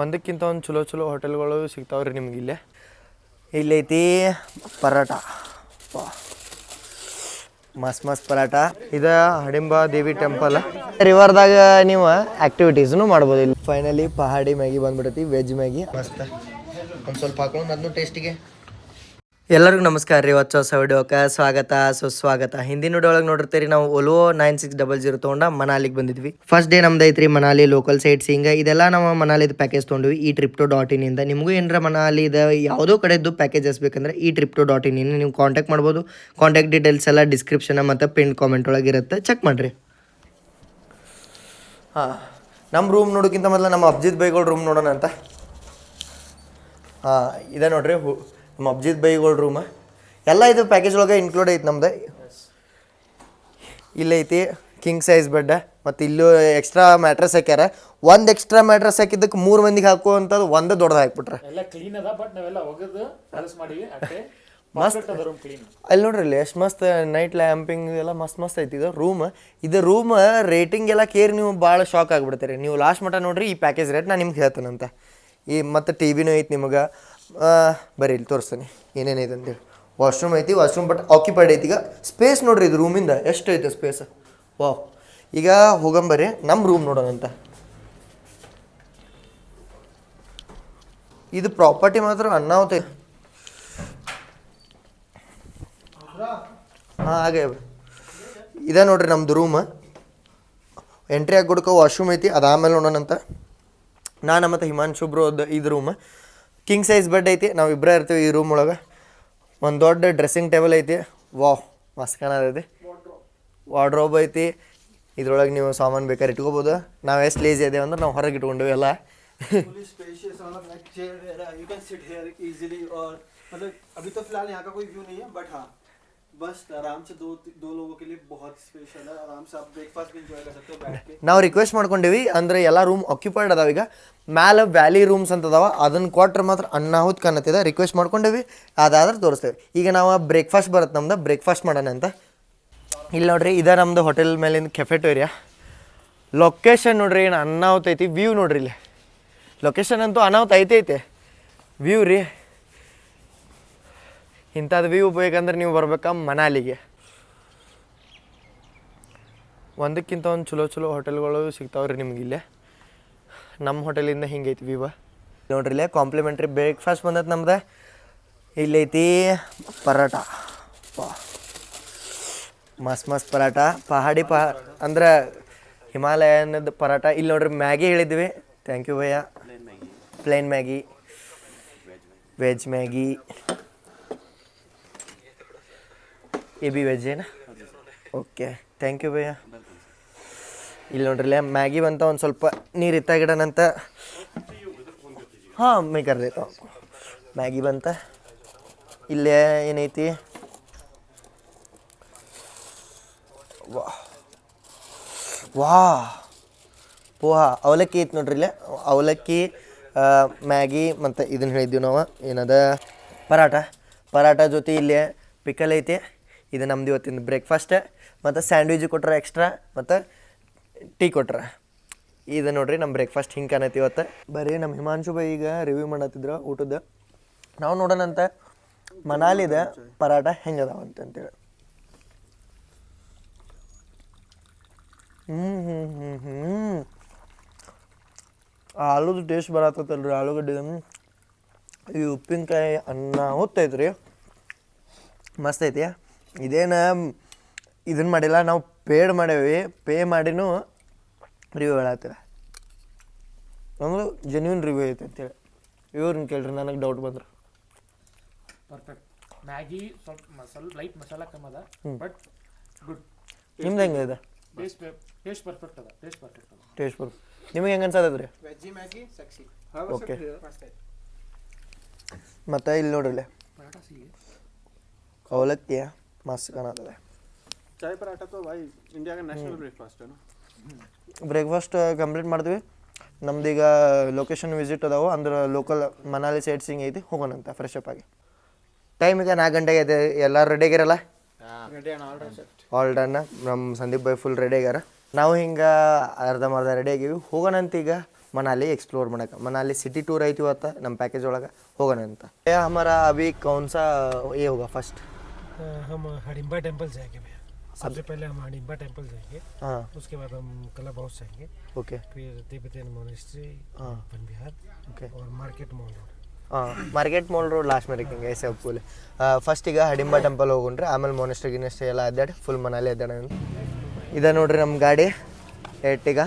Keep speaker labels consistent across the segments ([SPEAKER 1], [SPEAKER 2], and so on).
[SPEAKER 1] ಒಂದಕ್ಕಿಂತ ಒಂದು ಚಲೋ ಚಲೋ ಹೋಟೆಲ್ಗಳು ಸಿಗ್ತಾವ್ರಿ ನಿಮ್ಗೆ ಇಲ್ಲೇ? ಇಲ್ಲೈತಿ ಪರಾಟ. ಮಸ್ತ್ ಮಸ್ತ್ ಪರಾಟ. ಇದು ಹಡಿಂಬ ದೇವಿ ಟೆಂಪಲ್. ರಿವರ್ದಾಗ ನೀವು ಆಕ್ಟಿವಿಟೀಸ್ನು ಮಾಡ್ಬೋದು ಇಲ್ಲಿ. ಫೈನಲಿ ಪಹಾಡಿ ಮ್ಯಾಗಿ ಬಂದ್ಬಿಡತಿ ವೆಜ್ ಮ್ಯಾಗಿ. ಮಸ್ತ್. ಒಂದು ಸ್ವಲ್ಪ ಹಾಕೊಂಡು ಅದನ್ನು ಟೇಸ್ಟಿಗೆ ಎಲ್ಲರಿಗೂ ನಮಸ್ಕಾರ ರೀ. ಹೊಚ್ಚ ಹೊಸ ವಿಡಿಯೋಕ್ಕೆ ಸ್ವಾಗತ, ಸುಸ್ವಾಗತ. ಹಿಂದಿನ ವಿಡಿಯೋ ಒಳಗೆ ನೋಡಿರ್ತೀರಿ, ನಾವು Volvo nine six double zero ತೊಗೊಂಡ ಮನಾಲಿಗೆ ಬಂದಿದ್ವಿ. ಫಸ್ಟ್ ಡೇ ನಮ್ದು ಐತ್ರಿ ಮನಾಲಿ ಲೋಕಲ್ ಸೈಟ್ ಸೀಂಗ್ ಇದೆಲ್ಲ ನಾವು ಮನಾಲಿದ ಪ್ಯಾಕೇಜ್ ತೊಗೊಂಡ್ವಿ ಈ ಟ್ರಿಪ್ ಟು ಡಾಟ್ ಇನ್ ಇಂದ. ನಿಮಗೂ ಏನರ ಮನಾಲಿದ ಯಾವುದೋ ಕಡೆದು ಪ್ಯಾಕೇಜಸ್ ಬೇಕಂದ್ರೆ ಈ ಟ್ರಿಪ್ ಟು ಡಾಟ್ ಇನ್ ನೀವು ಕಾಂಟ್ಯಾಕ್ಟ್ ಮಾಡ್ಬೋದು. ಕಾಂಟ್ಯಾಕ್ಟ್ ಡೀಟೇಲ್ಸ್ ಎಲ್ಲ ಡಿಸ್ಕ್ರಿಪ್ಷನ್ ಮತ್ತು ಪಿನ್ ಕಾಮೆಂಟ್ ಒಳಗೆ ಇರುತ್ತೆ. ಚೆಕ್ ಮಾಡಿರಿ. ಹಾಂ ನಮ್ಮ ರೂಮ್ ನೋಡೋಕ್ಕಿಂತ ಮೊದಲು ನಮ್ಮ ಅಬ್ಜಿತ್ ಬೈಗೋಳ್ ರೂಮ್ ನೋಡೋಣ ಅಂತ. ಹಾಂ, ಇದೆ ನೋಡ್ರಿ. ನಮ್ಮ ಅಬ್ಜಿತ್ ಬೈಗೋಳ್ ರೂಮ್ ಎಲ್ಲ ಇದು ಪ್ಯಾಕೇಜ್ ಒಳಗೆ ಇನ್ಕ್ಲೂಡ್ ಐತಿ ನಮ್ದು. ಇಲ್ಲೈತಿ ಕಿಂಗ್ ಸೈಜ್ ಬೆಡ್ ಮತ್ತು ಇಲ್ಲೂ ಎಕ್ಸ್ಟ್ರಾ ಮ್ಯಾಟ್ರಸ್ ಹಾಕ್ಯಾರ. ಒಂದು ಎಕ್ಸ್ಟ್ರಾ ಮ್ಯಾಟ್ರಸ್ ಹಾಕಿದ್ದಕ್ಕೆ ಮೂರು ಮಂದಿಗೆ ಹಾಕುವಂಥದ್ದು ಒಂದು ದೊಡ್ಡದು ಹಾಕ್ಬಿಟ್ರೆ.
[SPEAKER 2] ಎಲ್ಲ ಕ್ಲೀನ್ ಅದ ಬಟ್ ನಾವೆಲ್ಲ ಒಗದು ಕೆಲಸ ಮಾಡಿವಿ. ಅಷ್ಟೇ
[SPEAKER 1] ಮಸ್ತ್.
[SPEAKER 2] ರೂಮ್ ಕ್ಲೀನ್
[SPEAKER 1] ಅಲ್ಲಿ ನೋಡ್ರಿ ಎಷ್ಟು ಮಸ್ತ್ ನೈಟ್ ಲ್ಯಾಂಪಿಂಗ್ ಎಲ್ಲ ಮಸ್ತ್ ಮಸ್ತ್ ಐತಿ ಇದು ರೂಮ್ ಇದು ರೂಮ್ ರೇಟಿಂಗ್ ಎಲ್ಲ ಕೇರ್ ನೀವು ಭಾಳ ಶಾಕ್ ಆಗಿಬಿಡ್ತೀರಿ. ನೀವು ಲಾಸ್ಟ್ ಮಟ್ಟ ನೋಡ್ರಿ ಈ ಪ್ಯಾಕೇಜ್ ರೇಟ್ ನಾನು ನಿಮ್ಗೆ ಹೇಳ್ತೇನಂತ. ಈ ಮತ್ತು ಟಿ ವಿನೂ ಐತಿ ನಿಮಗೆ. ಬರೀ ಇಲ್ಲಿ ತೋರಿಸ್ತೀನಿ. ಏನೇನೈತೆ ಅಂತೇಳಿ ವಾಶ್ರೂಮ್ ಐತಿ ವಾಶ್ರೂಮ್ ಬಟ್ ಆಕ್ಯುಪೈಡ್ ಐತಿ. ಈಗ ಸ್ಪೇಸ್ ನೋಡ್ರಿ ಇದು ರೂಮಿಂದ ಎಷ್ಟು ಐತೆ ಸ್ಪೇಸ್ ವಾವ್ ಈಗ ಹೋಗಂಬರಿ ನಮ್ಮ ರೂಮ್ ನೋಡೋಣಂತ ಇದು ಪ್ರಾಪರ್ಟಿ ಮಾತ್ರ ಅನ್ನಾವತ್ತ ಹಾಂ, ಹಾಗೆ ಇದೆ ನೋಡ್ರಿ ನಮ್ದು ರೂಮ್ ಎಂಟ್ರಿ ಆಗಿ ಗುಡ್ಕ ವಾಶ್ರೂಮ್ ಐತಿ. ಅದಾದ್ಮೇಲೆ ನೋಡೋಣಂತ ನಾನು ಮತ್ತು ಹಿಮಾಂಶು ಬ್ರೋ ಇದು ರೂಮ್ ಕಿಂಗ್ ಸೈಜ್ ಬೆಡ್ ಐತಿ. ನಾವು ಇಬ್ಬರೇ ಇರ್ತೀವಿ ಈ ರೂಮ್ ಒಳಗೆ. ಒಂದು ದೊಡ್ಡ ಡ್ರೆಸ್ಸಿಂಗ್ ಟೇಬಲ್ ಐತಿ. ವಾಹ್ ಮಸ್ತ್ ಕಾಣತೈತಿ ವಾರ್ಡ್ರೋಬ್ ಐತಿ. ಇದ್ರೊಳಗೆ ನೀವು ಸಾಮಾನು ಬೇಕಾದ್ರೆ ಇಟ್ಕೋಬೋದು. ನಾವು ಎಷ್ಟು ಲೇಜಿ ಇದೆ ಅಂದ್ರೆ ನಾವು ಹೊರಗೆ ಇಟ್ಕೊಂಡಿವಿ ಎಲ್ಲ.
[SPEAKER 3] बस आराम से दो दो लोगों के लिए बहुत स्पेशल है आराम से आप ब्रेकफास्ट भी इंजॉय कर सकते हो बैठ के
[SPEAKER 1] ನಾವು ರಿಕ್ವೆಸ್ಟ್ ಮಾಡ್ಕೊಂಡೇವಿ ಅಂದ್ರೆ ಎಲ್ಲ ರೂಮ್ ಆಕ್ಯುಪೈಡ್ ಅದಾವ ಈಗ ಮ್ಯಾಲೆ ವ್ಯಾಲಿ ರೂಮ್ಸ್ ಅಂತ ಅದಾವ ಅದನ್ನ ಕೊಟ್ರೆ ಮಾತ್ರ ಅನ್ನಾಹುತ್ ಕಾಣತ್ತಿದೆ ರಿಕ್ವೆಸ್ಟ್ ಮಾಡ್ಕೊಂಡೇವಿ ಅದಾದ್ರೆ ತೋರಿಸ್ತೇವೆ ಈಗ ನಾವು ಬ್ರೇಕ್ಫಾಸ್ಟ್ ಬರುತ್ತೆ ನಮ್ದು ಬ್ರೇಕ್ಫಾಸ್ಟ್ ಮಾಡೋಣ ಅಂತ ಇಲ್ಲಿ ನೋಡ್ರಿ ಇದೇ ನಮ್ದು ಹೋಟೆಲ್ ಮೇಲಿಂದ ಕೆಫೆಟೋರಿಯಾ ಲೊಕೇಶನ್ ನೋಡ್ರಿ ಏನು ಅನ್ನಾಹುತ ಐತಿ ವ್ಯೂ ನೋಡ್ರಿ ಇಲ್ಲಿ ಲೊಕೇಶನ್ ಅಂತೂ ಅನಾಹುತ ಐತೈತೆ ವ್ಯೂ ರೀ ಇಂಥದ್ದು ವ್ಯೂ ಬೇಕಂದ್ರೆ ನೀವು ಬರ್ಬೇಕಾ ಮನಾಲಿಗೆ. ಒಂದಕ್ಕಿಂತ ಒಂದು ಚಲೋ ಚಲೋ ಹೋಟೆಲ್ಗಳು ಸಿಗ್ತಾವ್ರಿ ನಿಮ್ಗೆ ಇಲ್ಲೇ. ನಮ್ಮ ಹೋಟೆಲಿಂದ ಹಿಂಗೈತಿ ವಿವ ನೋಡ್ರಿ ಇಲ್ಲೇ ಕಾಂಪ್ಲಿಮೆಂಟ್ರಿ ಬ್ರೇಕ್ಫಾಸ್ಟ್ ಬಂದೈತೆ ನಮ್ದು. ಇಲ್ಲೈತಿ ಪರಾಟ ಮಸ್ ಮಸ್ತ್ ಮಸ್ತ್ ಪರಾಟ ಪಹಾಡಿ ಪಹ ಅಂದ್ರೆ ಹಿಮಾಲಯನದ ಪರಾಟ ಇಲ್ಲಿ ನೋಡ್ರಿ ಮ್ಯಾಗಿ ಹೇಳಿದ್ವಿ. Thank you bhaiya. Plain Maggi. Veg Maggi. A B veg ಏನು? ಓಕೆ ಥ್ಯಾಂಕ್ ಯು ಭಯ್ಯ. ಇಲ್ಲಿ ನೋಡ್ರಿಲ್ಲ ಮ್ಯಾಗಿ ಬಂತ ಒಂದು ಸ್ವಲ್ಪ ನೀರು ಇತ್ತಾಗಿಡನಂತ ಹಾಂ ಮೈ ಕರ್ದೈತ ಮ್ಯಾಗಿ ಬಂತ. ಇಲ್ಲೇ ಏನೈತಿ? ವಾ. ವಾ. ಪೋಹ, ಅವಲಕ್ಕಿ ಐತಿ ನೋಡ್ರಿ ಇಲ್ಲೇ ಅವಲಕ್ಕಿ ಮ್ಯಾಗಿ ಮತ್ತು ಇದನ್ನ ಹೇಳಿದ್ವಿ ನಾವು. ಏನದ? ಪರಾಟ ಪರಾಟ ಜೊತೆ ಇಲ್ಲೇ ಪಿಕಲ್ ಐತಿ. ಇದು ನಮ್ದು ಇವತ್ತಿನ ಬ್ರೇಕ್ಫಾಸ್ಟ್ ಮತ್ತು ಸ್ಯಾಂಡ್ವಿಚ್ ಕೊಟ್ರೆ ಎಕ್ಸ್ಟ್ರಾ ಮತ್ತು ಟೀ ಕೊಟ್ರೆ. ಇದು ನೋಡ್ರಿ ನಮ್ಮ ಬ್ರೇಕ್ಫಾಸ್ಟ್ ಹಿಂಗೆ ಕಾಣತ್ತೆ ಇವತ್ತು. ಬರೀ ನಮ್ಮ ಹಿಮಾಂಶು ಬೈ ಈಗ ರಿವ್ಯೂ ಮಾಡತ್ತಿದ್ರು ಊಟದ. ನಾವು ನೋಡೋಣಂತ ಮನಾಲಿದ ಪರಾಟ ಹೆಂಗೆ ಅದಾವ ಅಂತೇಳಿ ಹ್ಞೂ ಹ್ಞೂ ಹ್ಞೂ ಹ್ಞೂ ಆಲೂದು ಟೇಸ್ಟ್ ಬರತ್ತಲ್ರಿ ಆಲೂಗಡ್ಡೆ. ಈ ಉಪ್ಪಿನಕಾಯಿ ಅನ್ನ ಹೊತ್ತೈತ್ರಿ. ಮಸ್ತ್ ಐತಿ ಇದೇನು ಇದನ್ನ ಮಾಡಿಲ್ಲ ನಾವು ಪೇಡ್ ಮಾಡೇವಿ. ಪೇ ಮಾಡಿನೂ ರಿವ್ಯೂ ಹೇಳತ್ತೀರ ಅಂದ್ರೆ ಜೆನ್ಯೂನ್ ರಿವ್ಯೂ ಐತೆ ಅಂತೇಳಿ. ಇವ್ರನ್ನ ಕೇಳ್ರಿ ನನಗೆ ಡೌಟ್ ಬಂದ್ರು.
[SPEAKER 2] ಪರ್ಫೆಕ್ಟ್ ಮ್ಯಾಗಿ ಸ್ವಲ್ಪ ಮಸಾಲ ಲೈಟ್ ಮಸಾಲ ಕಮ್ ಅದ ಬಟ್ ಗುಡ್
[SPEAKER 1] ನಿಮ್ದು ಹೆಂಗೆ ಇದೆ?
[SPEAKER 2] ಟೇಸ್ಟ್ ಪರ್ಫೆಕ್ಟ್ ಅದ ಟೇಸ್ಟ್ ಪರ್ಫೆಕ್ಟ್ ಅದ.
[SPEAKER 1] ಟೇಸ್ಟ್ ಪರ್ಫೆಕ್ಟ್ ನಿಮಗೆ ಹೆಂಗೆ ಅನ್ಸತ್ತದ್ರಿ
[SPEAKER 3] ವೆಜ್ಜಿ ಮ್ಯಾಗಿ ಸಕ್ಸಿ
[SPEAKER 1] ಓಕೆ ಮತ್ತೆ ಇಲ್ಲಿ
[SPEAKER 2] ನೋಡ್ರಲ್ಲೇ
[SPEAKER 1] ಅವಲಕ್ಕಿ. ಮಸ್ತ್ ಕಾಣತ್ತದೆ
[SPEAKER 3] ಚಾಯ್ ಪರಾಟ ತೋ ಭಾಯ್ ಇಂಡಿಯಾಗ ನ್ಯಾಷನಲ್ ಬ್ರೇಕ್ಫಾಸ್ಟ್ ಏನು
[SPEAKER 1] ಬ್ರೇಕ್ಫಾಸ್ಟ್ ಕಂಪ್ಲೀಟ್ ಮಾಡಿದ್ವಿ ನಮ್ದೀಗ ಲೊಕೇಶನ್ ವಿಸಿಟ್ ಅದಾವು. ಅಂದ್ರೆ ಲೋಕಲ್ ಮನಾಲಿ ಸೈಡ್ ಸಿಂಗ್ ಐತಿ ಹೋಗೋಣಂತ ಫ್ರೆಶ್ ಅಪ್ ಆಗಿ. ಟೈಮ್ ಈಗ ನಾಲ್ಕು ಗಂಟೆಗೆ ಇದೆ. ಎಲ್ಲ ರೆಡಿ ಆಗಿರಲ್ಲ ಆಲ್ ಡನ್ ನಮ್ಮ ಸಂದೀಪ್ ಬಾಯ್ ಫುಲ್ ರೆಡಿ ಆಗ್ಯಾರ ನಾವು ಹಿಂಗೆ ಅರ್ಧ ಮರ್ಧ ರೆಡಿ ಆಗೀವಿ. ಹೋಗೋಣಂತ ಈಗ ಮನಾಲಿ ಎಕ್ಸ್ಪ್ಲೋರ್ ಮಾಡಕ್ಕೆ. ಮನಾಲಿ ಸಿಟಿ ಟೂರ್ ಐತಿ ಇವತ್ತು ನಮ್ಮ ಪ್ಯಾಕೇಜ್ ಒಳಗೆ. ಹೋಗೋಣಂತ ಹಮಾರ ಅಭಿ ಕೌನ್ಸಾ ಏ ಹೋಗ
[SPEAKER 4] ಫಸ್ಟ್ हम हडिम्बा टेम्पल जाएंगे भैया सबसे पहले हम हडिम्बा टेम्पल जाएंगे
[SPEAKER 1] हाँ
[SPEAKER 4] उसके बाद हम क्लब हाउस जाएंगे
[SPEAKER 1] ओके
[SPEAKER 4] फिर तिब्बतन मोनेस्ट्री
[SPEAKER 1] हाँ।
[SPEAKER 4] वन विहार
[SPEAKER 1] ओके
[SPEAKER 4] और मार्केट मॉल रोड
[SPEAKER 1] ಹಾಂ market mall road last ಮೇರೆಕಿಂಗ್ ಐಸೆ full first ಈಗ ಹಡಿಂಬ ಟೆಂಪಲ್ ಹೋಗೊಂಡ್ರೆ ಆಮೇಲೆ ಮೊನೆಸ್ಟ್ರಿ ಗಿನೆಸ್ಟ್ರಿ ಎಲ್ಲ ಅಡ್ಡಾಡಿ ಫುಲ್ ಮನಾಲಿ ಅಡ್ಡಾಡ ಇದೆ ನೋಡ್ರಿ ನಮ್ಮ ಗಾಡಿ ಎಟ್ಟಿಗ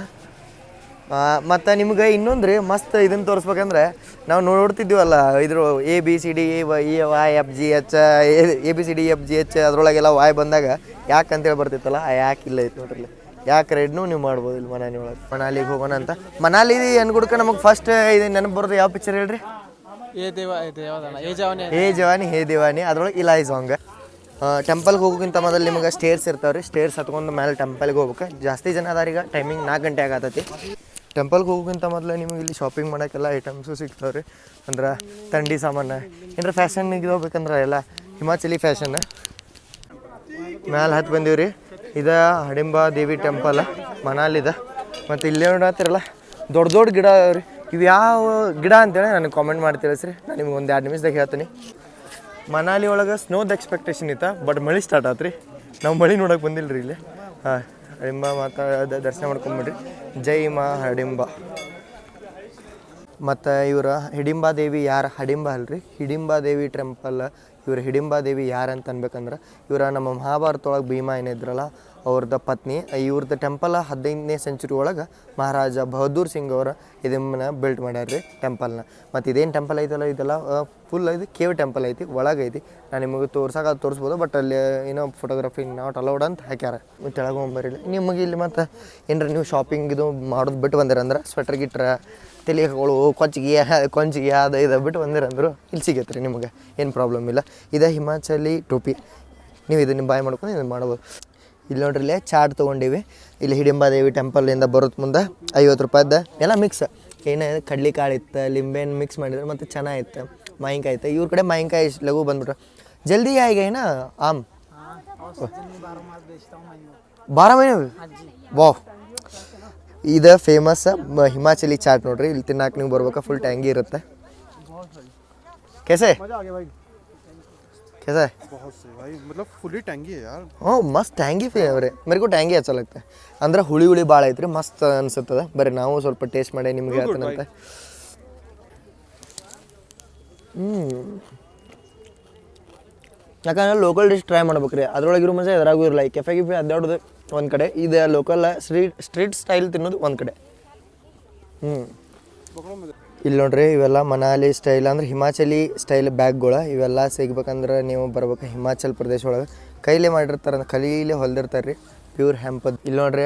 [SPEAKER 1] ಮತ್ತು ನಿಮ್ಗೆ ಇನ್ನೊಂದು ರೀ ಮಸ್ತ್ ಇದನ್ನು ತೋರಿಸ್ಬೇಕಂದ್ರೆ ನಾವು ನೋಡ್ತಿದ್ದೀವಲ್ಲ ಇದ್ರ A B C D E Y F G H A B C D F G H ಅದರೊಳಗೆಲ್ಲ Y ಬಂದಾಗ ಯಾಕೆ ಅಂತೇಳಿ ಬರ್ತಿತ್ತಲ್ಲ ಆ ಯಾಕೆ ಇಲ್ಲ ಐತೆ ನೋಡ್ರಿ. ಯಾಕೆ ರೆಡ್ನು ನೀವು ಮಾಡ್ಬೋದು ಇಲ್ಲಿ ಮನಾಲಿ ಒಳಗೆ ಮನಾಲಿಗೆ ಹೋಗೋಣ ಅಂತ. ಮನಾಲಿ ಅನ್ಗುಡ್ಕ ನಮಗೆ ಫಸ್ಟ್ ಇದು ನೆನಪು ಬರೋದು ಯಾವ ಪಿಕ್ಚರ್ ಹೇಳ್ರಿ? ಹೇ ಜವಾನಿ ಹೇ ದಿವಾನಿ ಅದ್ರೊಳಗೆ ಇಲ್ಲ ಈ ಸಾಂಗ್ ಟೆಂಪಲ್ಗೆ ಹೋಗೋಕ್ಕಿಂತ ಮೊದಲು ನಿಮಗೆ ಸ್ಟೇರ್ಸ್ ಇರ್ತಾವೆ ರೀ ಸ್ಟೇರ್ಸ್ ಹತ್ಕೊಂಡು ಮೇಲೆ ಟೆಂಪಲ್ಗೆ ಹೋಗ್ಬೇಕು. ಜಾಸ್ತಿ ಜನ ಅದಾರೀಗ ಟೈಮಿಂಗ್ ನಾಲ್ಕು ಗಂಟೆ ಆಗತ್ತೈತಿ ಟೆಂಪಲ್ಗೆ ಹೋಗೋಕ್ಕಿಂತ ಮೊದಲು ನಿಮಗೆ ಇಲ್ಲಿ ಶಾಪಿಂಗ್ ಮಾಡೋಕ್ಕೆಲ್ಲ ಐಟಮ್ಸು ಸಿಗ್ತಾವೆ ರೀ ಅಂದ್ರೆ ಥಂಡಿ ಸಾಮಾನು, ಏನಾರ ಫ್ಯಾಷನ್ಗೆ ಹೋಗ್ಬೇಕಂದ್ರೆ ಎಲ್ಲ ಹಿಮಾಚಲಿ ಫ್ಯಾಷನ್ ಮ್ಯಾಲೆ ಹತ್ತು ಬಂದೀವಿ ರೀ ಇದು ಹಡಿಂಬ ದೇವಿ ಟೆಂಪಲ್ ಮನಾಲಿದ ಮತ್ತು ಇಲ್ಲೇ ನೋಡತ್ತಿರಲ್ಲ ದೊಡ್ಡ ದೊಡ್ಡ ಗಿಡ ರೀ ಇವು ಯಾವ ಗಿಡ ಅಂತೇಳಿ ನನಗೆ ಕಾಮೆಂಟ್ ಮಾಡಿ ತಿಳಿಸ್ರಿ. ನಾನು ನಿಮ್ಗೆ ಒಂದು ಎರಡು ನಿಮಿಷದಾಗ ಹೇಳ್ತೀನಿ. ಮನಾಲಿ ಒಳಗೆ ಸ್ನೋದ ಎಕ್ಸ್ಪೆಕ್ಟೇಷನ್ ಇತ್ತು ಬಟ್ ಮಳೆ ಸ್ಟಾರ್ಟ್ ಆತ್ರಿ. ನಾವು ಮಳೆ ನೋಡಕ್ಕೆ ಬಂದಿಲ್ಲ ರೀ ಇಲ್ಲಿ. ಹಾಂ. ಹಡಿಂಬ ಮಾತಾ ದರ್ಶನ ಮಾಡ್ಕೊಂಬಿಡ್ರಿ. ಜೈ ಮಾ ಹಡಿಂಬ. ಮತ್ತು ಇವರ ಹಿಡಿಂಬಾ ದೇವಿ ಯಾರು? ಹಡಿಂಬ ಅಲ್ರಿ. ಹಿಡಿಂಬಾ ದೇವಿ ಟೆಂಪಲ್ ಇವ್ರ ಹಿಡಿಂಬಾ ದೇವಿ ಯಾರು ಅಂತ ಅನ್ಬೇಕಂದ್ರೆ, ಇವರ ನಮ್ಮ ಮಹಾಭಾರತ ಒಳಗೆ ಭೀಮಾ ಏನಿದ್ರಲ್ಲ ಅವ್ರದ್ದು ಪತ್ನಿ ಇವ್ರದ್ದು ಟೆಂಪಲ್ ಹದಿನೈದನೇ ಸೆಂಚುರಿ ಒಳಗೆ ಮಹಾರಾಜ ಬಹದ್ದೂರ್ ಸಿಂಗ್ ಅವರು ಇದನ್ನ ಬಿಲ್ಟ್ ಮಾಡ್ಯಾರ ರೀ ಟೆಂಪಲ್ನ ಮತ್ತು ಇದೇನು ಟೆಂಪಲ್ ಐತಲ್ಲ, ಇದೆಲ್ಲ ಫುಲ್ ಇದು ಕೇವ್ ಟೆಂಪಲ್ ಐತಿ, ಒಳಗೆ ಐತಿ. ನಾನು ನಿಮಗೆ ತೋರ್ಸಕ್ಕೆ ಅದು ತೋರಿಸ್ಬೋದು ಬಟ್ ಅಲ್ಲಿ ಏನೋ ಫೋಟೋಗ್ರಫಿ ನಾಟ್ ಅಲೌಡ್ ಅಂತ ಹಾಕ್ಯಾರ. ಕೆಳಗೆ ಹೋಗ್ಬರಿಲ್ಲ ನಿಮಗೆ ಇಲ್ಲಿ ಮತ್ತು ಏನ್ರ ನೀವು ಶಾಪಿಂಗ್ ಇದು ಮಾಡೋದು ಬಿಟ್ಟು ಬಂದಿರಂದ್ರೆ ಸ್ವೆಟರ್ ಗಿಟ್ರ ತಲೆ ಕೊಚ್ಚಿಗೆ ಕೊಂಚಿಗೆ ಅದು ಇದು ಬಿಟ್ಟು ಬಂದಿರಂದ್ರು ಇಲ್ಲಿ ಸಿಗತ್ತೆ ರೀ ನಿಮಗೆ, ಏನು ಪ್ರಾಬ್ಲಮ್ ಇಲ್ಲ. ಇದೇ ಹಿಮಾಚಲಿ ಟೋಪಿ. ನೀವು ಇದನ್ನು ಬಾಯ್ ಮಾಡ್ಕೊಂಡು ಇದನ್ನು ಮಾಡ್ಬೋದು. ಇಲ್ಲಿ ನೋಡ್ರಿ ಚಾಟ್ ತೊಗೊಂಡಿವಿ. ಇಲ್ಲಿ ಹಿಡಿಂಬಾದೇವಿ ಟೆಂಪಲಿಂದ ಬರುತ್ತೆ ಮುಂದೆ ಐವತ್ತು ರೂಪಾಯ್ದು ಎಲ್ಲ ಮಿಕ್ಸ್ ಏನು ಕಡ್ಲಿಕಾಳು ಇತ್ತು, ಲಿಂಬೆಹಣ್ಣು ಮಿಕ್ಸ್ ಮಾಡಿದ್ರೆ ಮತ್ತು ಚೆನ್ನಾಗಿತ್ತು ಮಾವಿನ್ಕಾಯಿ ಇತ್ತು. ಇವ್ರ ಕಡೆ ಮಾವಿನ್ಕಾಯಿ ಲಘು ಬಂದ್ಬಿಟ್ರು. ಜಲ್ದಿ ಆಯ್ಗೆ ಏನ? ಆಮ್. ಬಾರ ವಾ ಇದು ಫೇಮಸ್ ಹಿಮಾಚಲಿ ಚಾಟ್ ನೋಡ್ರಿ. ಇಲ್ಲಿ ತಿನ್ನಾಕ ನೀವು ಬರ್ಬೇಕಾ ಫುಲ್ ಟ್ಯಾಂಗಿ ಇರುತ್ತೆ.
[SPEAKER 3] ಕೆಸೆ?
[SPEAKER 1] कैसा है
[SPEAKER 3] बहुत सही भाई मतलब फुली टैंगी है यार
[SPEAKER 1] ಹ್ಞೂ ಮಸ್ತ್ ಟ್ಯಾಂಗಿ ಫ್ಲೇವರೇ ಮೇರೆಗೂ ಟ್ಯಾಂಗಿ ಹಚ್ಚಲಾಗ್ತೆ ಅಂದ್ರೆ ಹುಳಿ ಹುಳಿ ಭಾಳ ಐತ್ರಿ ಮಸ್ತ್ ಅನ್ಸುತ್ತದೆ ಬರೀ ನಾವು ಸ್ವಲ್ಪ ಟೇಸ್ಟ್ ಮಾಡಿ ನಿಮ್ಗೆ ಹೇಳ್ತೀನಂತೆ ಹ್ಞೂ ಯಾಕಂದ್ರೆ ಲೋಕಲ್ ಡಿಶ್ ಟ್ರೈ ಮಾಡ್ಬೇಕು ರೀ ಅದ್ರೊಳಗಿರೋ ಮಜಾ ಎದ್ರಾಗೂ ಇರಲ್ಲ ಈ ಕೆಫೆ ಗಿಫೆ ಅಡ್ಡಾಡೋದು ಒಂದು ಕಡೆ ಇದು ಲೋಕಲ್ ಸ್ಟ್ರೀಟ್ ಸ್ಟ್ರೀಟ್ ಸ್ಟೈಲ್ ತಿನ್ನೋದು ಒಂದು ಕಡೆ ಹ್ಞೂ ಇಲ್ಲಿ ನೋಡ್ರಿ, ಇವೆಲ್ಲ ಮನಾಲಿ ಸ್ಟೈಲ್ ಅಂದ್ರೆ ಹಿಮಾಚಲಿ ಸ್ಟೈಲ್ ಬ್ಯಾಗ್ಗಳು ಇವೆಲ್ಲ ಸಿಗ್ಬೇಕಂದ್ರೆ ನೀವು ಬರ್ಬೇಕು ಹಿಮಾಚಲ್ ಪ್ರದೇಶ ಒಳಗೆ. ಕೈಲೇ ಮಾಡಿರ್ತಾರೆ, ಕೈಲೇ ಹೊಲ್ದಿರ್ತಾರೆ ರೀ ಪ್ಯೂರ್ ಹ್ಯಾಂಪದ್ ಇಲ್ಲಿ ನೋಡ್ರಿ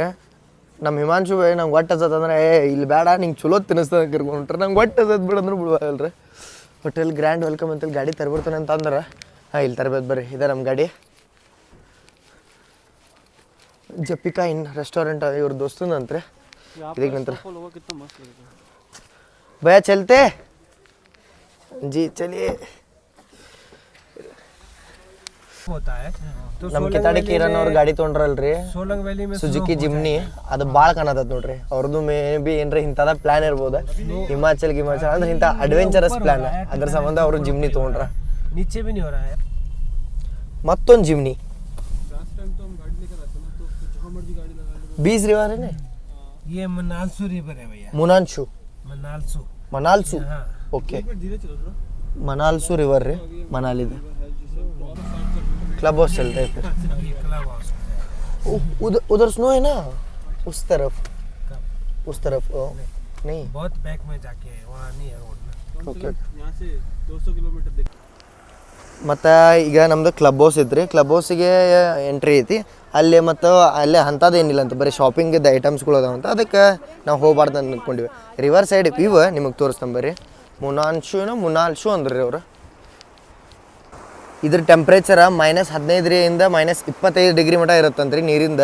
[SPEAKER 1] ನಮ್ಮ ಹಿಮಾಂಶು ಬೈ ನಂಗೆ ಒಟ್ಟು ಅಂದ್ರೆ, ಏ, ಇಲ್ಲಿ ಬೇಡ, ನಿಂಗೆ ಚಲೋ ತಿನ್ನಿಸ್ತದೆ ಕರ್ಕೊಂಡ್ರೆ ನಂಗೆ ಒಟ್ಟು ಹಸತ್ ಬಿಡಂದ್ರೆ ಬಿಡುವಲ್ರಿ ಹೋಟೆಲ್ ಗ್ರ್ಯಾಂಡ್ ವೆಲ್ಕಮ್ ಅಂತೇಳಿ ಗಾಡಿ ತರ್ಬಿಡ್ತಾನೆ ಅಂತ ಅಂದ್ರೆ ಹಾಂ, ಇಲ್ಲಿ ತರ್ಬೇಕು ಬರ್ರಿ. ಇದೆ ನಮ್ಮ ಗಾಡಿ. ಜಪಿಕಾ ಇನ್ ರೆಸ್ಟೋರೆಂಟ್ ಇವ್ರ ದೋಸ್ತನಂತ್ರಿ. ಇದಕ್ಕೆ ನಂತರ. भैया चलते जी चलिए
[SPEAKER 4] होता है तो
[SPEAKER 1] ನಮ್ಮ ಕಿತಾಡಿ ಕಿರಣ್ ಅವ್ರ ಗಾಡಿ ತೊಗೊಂಡ್ರಲ್ರಿ
[SPEAKER 4] सोलंग वैली में
[SPEAKER 1] ಸುಜುಕಿ ಜಿಮ್ನಿ ಅದು ಭಾಳ ಕಾಣತತ್ ನೋಡ್ರಿ ಅವ್ರದ್ದು ಮೇ ಬಿ ಏನ್ರ ಇಂಥದ ಪ್ಲಾನ್ ಇರ್ಬೋದು ಹಿಮಾಚಲ್ ಗಿಮಾಚಲ್ ಅಂದ್ರೆ ಇಂಥ ಅಡ್ವೆಂಚರಸ್ ಪ್ಲಾನ್ ಅದ್ರ ಸಂಬಂಧ ಅವರು ಜಿಮ್ನಿ ತೊಗೊಂಡ್ರ
[SPEAKER 4] नीचे भी नहीं हो रहा है
[SPEAKER 1] ಮತ್ತೊಂದು ಜಿಮ್ನಿ ಬೀಸ್ ರಿವರೇನೆ
[SPEAKER 4] ये मनालसू रिवर है भैया
[SPEAKER 1] ಮುನಾನ್ಶು
[SPEAKER 4] मनालसू
[SPEAKER 1] ಮನಾಲ್ಸು
[SPEAKER 4] हाँ
[SPEAKER 1] ಓಕೆ ಮನಾಲ್ಸು ರಿವರ್ ರೀ ಮನಾಲಿದು क्लब हाउस चलते हैं फिर
[SPEAKER 4] ये क्लब हाउस है
[SPEAKER 1] उ- उधर उधर स्नो है ना उस तरफ उस तरफ ओ, नहीं
[SPEAKER 4] बहुत बैक में जाके है वहाँ नहीं है रोड में
[SPEAKER 1] ಓಕೆ
[SPEAKER 3] यहाँ से 200 किलोमीटर दिख
[SPEAKER 1] ಮತ್ತು ಈಗ ನಮ್ಮದು ಕ್ಲಬ್ ಹೌಸ್ ರೀ ಕ್ಲಬ್ ಹೌಸಿಗೆ ಎಂಟ್ರಿ ಐತಿ. ಅಲ್ಲಿ ಮತ್ತು ಅಲ್ಲೇ ಅಂಥದ್ದೇನಿಲ್ಲ ಅಂತ, ಬರೀ ಶಾಪಿಂಗಿದ್ದು ಐಟಮ್ಸ್ಗಳು ಅದಾವ ಅಂತ. ಅದಕ್ಕೆ ನಾವು ಹೋಗ್ಬಾರ್ದು ಅಂತ ಅಂದ್ಕೊಂಡಿವಿ ರಿವರ್ ಸೈಡ್ ಇವ ನಿಮಗೆ ತೋರಿಸ್ತಾನೆ ಬರ್ರಿ. ಮುನಾನ್ಶು ಏನೋ? ಮುನಾಲ್ಶು ಅಂದ್ರಿ ಅವರು. ಇದ್ರ ಟೆಂಪ್ರೇಚರ ಮೈನಸ್ ಹದಿನೈದರಿಂದ ಮೈನಸ್ ಇಪ್ಪತ್ತೈದು ಡಿಗ್ರಿ ಮಟ ಇರುತ್ತಂತ್ರಿ ನೀರಿಂದ.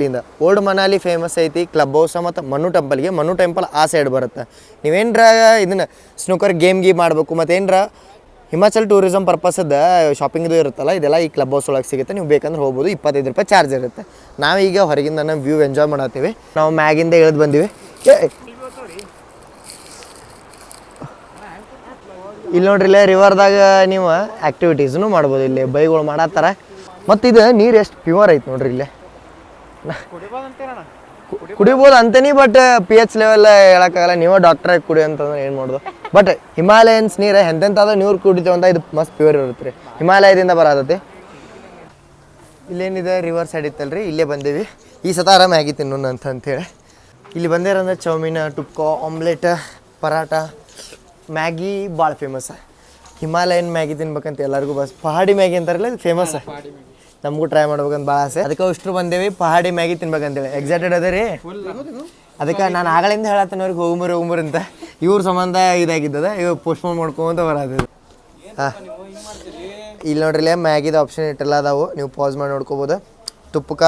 [SPEAKER 1] ಇಲ್ಲಿಂದ ಓಲ್ಡ್ ಮನಾಲಿ ಫೇಮಸ್ ಐತಿ ಕ್ಲಬ್ ಹೌಸ್ ಮತ್ತು ಮನು ಟೆಂಪಲ್ಗೆ ಮನು ಟೆಂಪಲ್ ಆ ಸೈಡ್ ಬರುತ್ತೆ. ನೀವೇನ್ರ ಇದನ್ನ ಸ್ನೂಕರ್ ಗೇಮ್ ಗೀಮ್ ಮಾಡಬೇಕು ಮತ್ತು ಏನರ ಹಿಮಾಚಲ್ ಟೂರಿಸಮ್ ಪರ್ಪಸದ ಶಾಪಿಂಗ್ದು ಇರುತ್ತಲ್ಲ, ಇದೆಲ್ಲ ಈ ಕ್ಲಬ್ ಹೌಸ್ ಒಳಗೆ ಸಿಗುತ್ತೆ. ನೀವು ಬೇಕಂದ್ರೆ ಹೋಗ್ಬೋದು, ಇಪ್ಪತ್ತೈದು ರೂಪಾಯಿ ಚಾರ್ಜ್ ಇರುತ್ತೆ. ನಾವೀಗ ಹೊರಗಿಂದ ನಮ್ಮ ವ್ಯೂ ಎಂಜಾಯ್ ಮಾಡತ್ತೀವಿ. ನಾವು ಮ್ಯಾಗಿಂದ ಇಳಿದು ಬಂದೀವಿ. ಇಲ್ಲಿ ನೋಡ್ರಿ, ಇಲ್ಲೇ ರಿವರ್ದಾಗ ನೀವು ಆ್ಯಕ್ಟಿವಿಟೀಸ್ನು ಮಾಡ್ಬೋದು. ಇಲ್ಲಿ ಬೈಗಳು ಮಾಡತ್ತಾರ. ಮತ್ತು ಇದು ನೀರು ಎಷ್ಟು ಪ್ಯೂರ್ ಐತೆ ನೋಡ್ರಿ ಇಲ್ಲೇ. ಕುಡಿಬೋದು ಅಂತೀನಿ ಬಟ್ ಪಿ ಎಚ್ ಲೆವೆಲ್ ಹೇಳಕ್ಕಾಗಲ್ಲ. ನೀವು ಡಾಕ್ಟರ್ ಕುಡಿ ಅಂತಂದ್ರೆ ಏನು ಮಾಡೋದು? ಬಟ್ ಹಿಮಾಲಯನ್ಸ್ ನೀರು ಎಂತೆಂಥದ್ದು ನೀರು ಕುಡಿತೇವೆ ಅಂತ ಇದು ಮಸ್ತ್ ಪ್ಯೂರ್ ಇರುತ್ತೆ ರೀ. ಹಿಮಾಲಯದಿಂದ ಬರತೈತಿ. ಇಲ್ಲೇನಿದೆ ರಿವರ್ ಸೈಡ್ ಇತ್ತಲ್ರಿ ಇಲ್ಲೇ ಬಂದೀವಿ. ಈ ಸತ ಆರಾಮ ಆಗಿ ತಿನ್ನು ಅಂತ ಅಂತೇಳಿ. ಇಲ್ಲಿ ಬಂದಿರಂದ್ರೆ ಚೌಮೀನ ಟುಪ್ಕೋ ಆಮ್ಲೆಟ್ ಪರಾಟ ಮ್ಯಾಗಿ ಭಾಳ ಫೇಮಸ್ ಹಿಮಾಲಯನ್ ಮ್ಯಾಗಿ ತಿನ್ಬೇಕಂತ ಎಲ್ಲರಿಗೂ ಬಸ್ ಪಹಾಡಿ ಮ್ಯಾಗಿ ಅಂತಾರಲ್ಲ ಇದು ಫೇಮಸ್ ನಮಗೂ ಟ್ರೈ ಮಾಡ್ಬೇಕಂತ ಭಾಳ ಆಸೆ. ಅದಕ್ಕೆ ಅಷ್ಟು ಬಂದೇವಿ ಪಹಾಡಿ ಮ್ಯಾಗಿ ತಿನ್ಬೇಕಂತೇಳಿ. ಎಕ್ಸೈಟೆಡ್ ಅದ ರೀ ಅದಕ್ಕೆ ನಾನು ಆಗಳಿಂದ ಹೇಳತ್ತೇನೆ ಅವ್ರಿಗೆ ಹೋಗ್ಬರ್ ಹೋಗ್ಬರ್ ಅಂತ. ಇವ್ರ ಸಂಬಂಧ ಇದಾಗಿದ್ದದ ಇವಾಗ ಪೋಸ್ಟ್ಪೋನ್ ಮಾಡ್ಕೊಂತ ಬರೋದು ಹಾಂ. ಇಲ್ಲಿ ನೋಡ್ರಿಲ್ಲೇ ಮ್ಯಾಗಿದ ಆಪ್ಷನ್ ಇಟ್ಟೆಲ್ಲ ಅದಾವು. ನೀವು ಪಾಸ್ ಮಾಡಿ ನೋಡ್ಕೋಬೋದು. ತುಪ್ಪಕ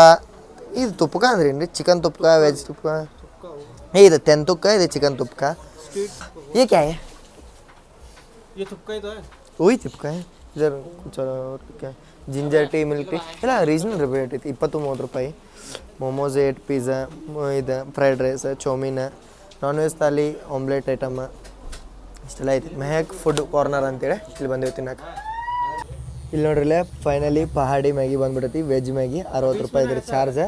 [SPEAKER 1] ಇದು ತುಪ್ಪಕ ಅಂದ್ರೆ ಏನು ರೀ ಚಿಕನ್ ತುಪ್ಪಕ? ವೆಜ್ ತುಪ್ಪಕ ಏ ಇದು ತೆನ್ ತುಪ್ಪಕ ಇದು? ಚಿಕನ್ ತುಪ್ಪಕ
[SPEAKER 3] ಏಕೆ
[SPEAKER 1] ಓಯ್ ತುಪ್ಪಕ ಇದರ ಚಲೋ ಜಿಂಜರ್ ಟೀ ಮಿಲ್ಕ್ ಟೀ. ಇಲ್ಲ ರೀಸನಲ್ ರೇಟ್ ಐತಿ ಇಪ್ಪತ್ತು ಮೂವತ್ತು ರೂಪಾಯಿ ಮೊಮೋಸ್ ಏಟ್ ಪಿಜ್ಜಾ ಇದು fried rice chowmein non veg thali omelette item ಇಷ್ಟೆಲ್ಲ ಐತಿ. ಮೆಹಕ್ ಫುಡ್ ಕಾರ್ನರ್ ಅಂತೇಳಿ ಇಲ್ಲಿ ಬಂದಿವಿ ತಿನ್ನಕ ಇಲ್ಲಿ ನೋಡ್ರಿಲ್ಲ ಫೈನಲಿ ಪಹಾಡಿ ಮ್ಯಾಗಿ ಬಂದ್ಬಿಡತಿ ವೆಜ್ ಮ್ಯಾಗಿ ಅರವತ್ತು ರೂಪಾಯಿ ಇದ್ರ ಚಾರ್ಜ್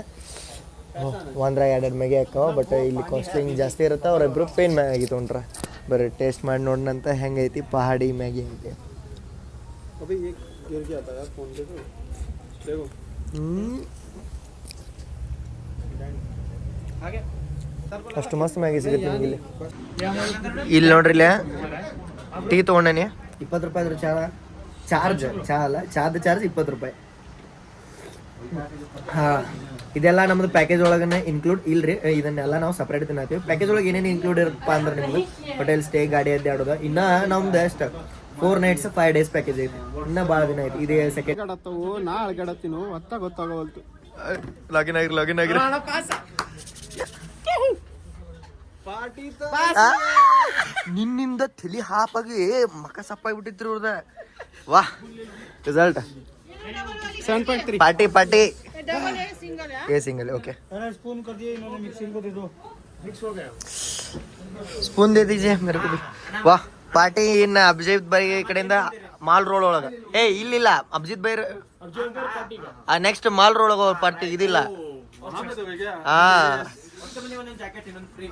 [SPEAKER 1] ಒಂದ್ರಾಗ ಎರಡೆರಡು ಮ್ಯಾಗಿ ಹಾಕವ ಬಟ್ ಇಲ್ಲಿ ಕಾಸ್ಟ್ಲಿಂಗ್ ಜಾಸ್ತಿ ಇರುತ್ತೆ ಅವರಿಬ್ಬರು ಪೇನ್ ಮ್ಯಾಗಿ ತೊಗೊಂಡ್ರೆ. ಬರೀ ಟೇಸ್ಟ್ ಮಾಡಿ ನೋಡೋಣಂತ ಹೆಂಗೈತಿ ಪಹಾಡಿ ಮ್ಯಾಗಿ ಐತಿ
[SPEAKER 3] गिर गया था यार फोन देखो देखो
[SPEAKER 1] ಅಷ್ಟು ಮಸ್ತ್ ಮ್ಯಾಗಿ ಸಿಗುತ್ತೆ ನಿಮ್ಗೆ ಇಲ್ಲಿ ಇಲ್ಲಿ ನೋಡ್ರಿ ಇಲ್ಲೇ ಟೀ ತೊಗೊಂಡೇನಿ ಇಪ್ಪತ್ತು ರೂಪಾಯಿ ಅದ್ರ ಚಾ ಚಾರ್ಜ್ ಚಾ ಅಲ್ಲ ಚಾದ ಚಾರ್ಜ್ ಇಪ್ಪತ್ತು ರೂಪಾಯಿ ಹಾ ಇದೆಲ್ಲ ನಮ್ದು ಪ್ಯಾಕೇಜ್ ಒಳಗನೆ ಇನ್ಕ್ಲೂಡ್ ಇಲ್ರಿ ಇದನ್ನೆಲ್ಲ ನಾವು ಸಪ್ರೇಟ್ ತಿನ್ನತ್ತೀವಿ ಪ್ಯಾಕೇಜ್ ಒಳಗೆ ಏನೇನು ಇನ್ಕ್ಲೂಡ್ ಇರುತ್ತಪ್ಪ ಅಂದ್ರೆ ನಿಮ್ಗೆ ಹೋಟೆಲ್ ಸ್ಟೇ ಗಾಡಿ ಅಡ್ಡಾಡೋದು ಇನ್ನ ನಮ್ದು ಎಷ್ಟು four nights five days package ಐತಿ ಇನ್ನ ಭಾಳ ದಿನ ಐತಿ ಇದೇ ಸೆಕೆಂಡ್
[SPEAKER 3] ಅಳಗಡತ್ತವು ನಾ ಅಳಗಡತ್ತೀನು ಒತ್ತ ಗೊತ್ತಾಗವಲ್ತು
[SPEAKER 1] ಲಾಗಿನ್ ಆಗಿರಿ ಲಾಗಿನ್ ಆಗಿರಿ
[SPEAKER 3] ಪಾರ್ಟಿ
[SPEAKER 1] ನಿನ್ನಿಂದ ತಲಿ ಹಾಪಾಗಿ ಮಕ ಸಪ್ಪಾಗ್ಬಿಟ್ಟಿತ್ರಿ ಇವ್ರದ ವಾ result
[SPEAKER 3] seven point three
[SPEAKER 1] party party a single okay
[SPEAKER 3] spoon कर दिए इन्होंने मिक्सिंग को दे दो
[SPEAKER 1] ಪಾರ್ಟಿ ಇನ್ನ ಅಭಿಜಿತ್ ಬೈ ಕಡೆಯಿಂದ ಮಾಲ್ ರೋಡ್ ಒಳಗ. ಏ, ಇಲ್ಲಿಲ್ಲ. ಅಭಿಜಿತ್ ಬೈ ನೆಕ್ಸ್ಟ್ ಮಾಲ್ ರೋಡ್ ಒಳಗ ಪಾರ್ಟಿ ಇದಿಲ್ಲ. ಹಾ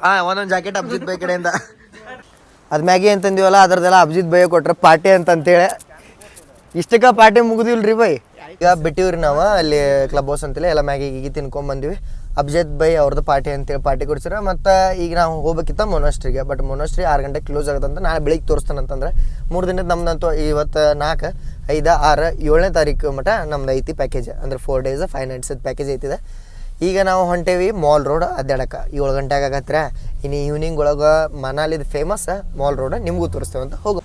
[SPEAKER 1] ಹಾ ಒಂದೊಂದು ಜಾಕೆಟ್ ಅಭಿಜಿತ್ ಬೈ ಕಡೆಯಿಂದ. ಅದ್ ಮ್ಯಾಗಿ ಅಂತಂದಿವಲ್ಲ, ಅದ್ರದ್ದೆಲ್ಲ ಅಭಿಜಿತ್ ಬೈ ಕೊಟ್ರೆ ಪಾರ್ಟಿ ಅಂತ ಅಂತೇಳಿ ಇಷ್ಟಕ್ಕ ಪಾರ್ಟಿ ಮುಗಿದಿಲ್ರಿ ಬೈ ಈಗ ಬಿಟ್ಟಿವ್ರಿ ನಾವು, ಅಲ್ಲಿ ಕ್ಲಬ್ ಹೌಸ್ ಅಂತೇಳಿ ಎಲ್ಲ ಮ್ಯಾಗಿ ಗೀಗಿ ತಿನ್ಕೊಂಡ್ ಬಂದಿವಿ. ಅಭಿಜಿತ್ ಬೈ ಅವ್ರದ್ದು ಪಾರ್ಟಿ ಅಂತೇಳಿ ಪಾರ್ಟಿ ಕೊಡ್ಸಿರ ಮತ್ತು ಈಗ ನಾವು ಹೋಗ್ಬೇಕಿತ್ತ ಮೊನಸ್ಟ್ರಿಗೆ ಬಟ್ ಮೊನಸ್ಟ್ರಿ ಆರು ಗಂಟೆಗೆ ಕ್ಲೋಸ್ ಆಗುತ್ತಂತ ನಾಳೆ ಬೆಳಿಗ್ಗೆ ತೋರಿಸ್ತಾನಂತಂದ್ರೆ ಮೂರು ದಿನದ ನಮ್ದಂತೂ ಇವತ್ತು ನಾಲ್ಕು, ಐದು, ಆರು, ಏಳನೇ ತಾರೀಕು ಮಟ ನಮ್ದು ಐತಿ ಪ್ಯಾಕೇಜ್ ಅಂದ್ರೆ four days five nights package ಐತಿದೆ. ಈಗ ನಾವು ಹೊಂಟೇವಿ ಮಾಲ್ ರೋಡ್ ಅದ್ಯಾಡಕ್ಕೆ ಏಳು ಗಂಟೆಗೆ ಆಗತ್ತೆ ಇನ್ನು ಈವ್ನಿಂಗ್ ಒಳಗೆ ಮನಾಲಿದ ಫೇಮಸ್ ಮಾಲ್ ರೋಡ್ ನಿಮಗೂ ತೋರಿಸ್ತೇವೆ ಅಂತ ಹೋಗು.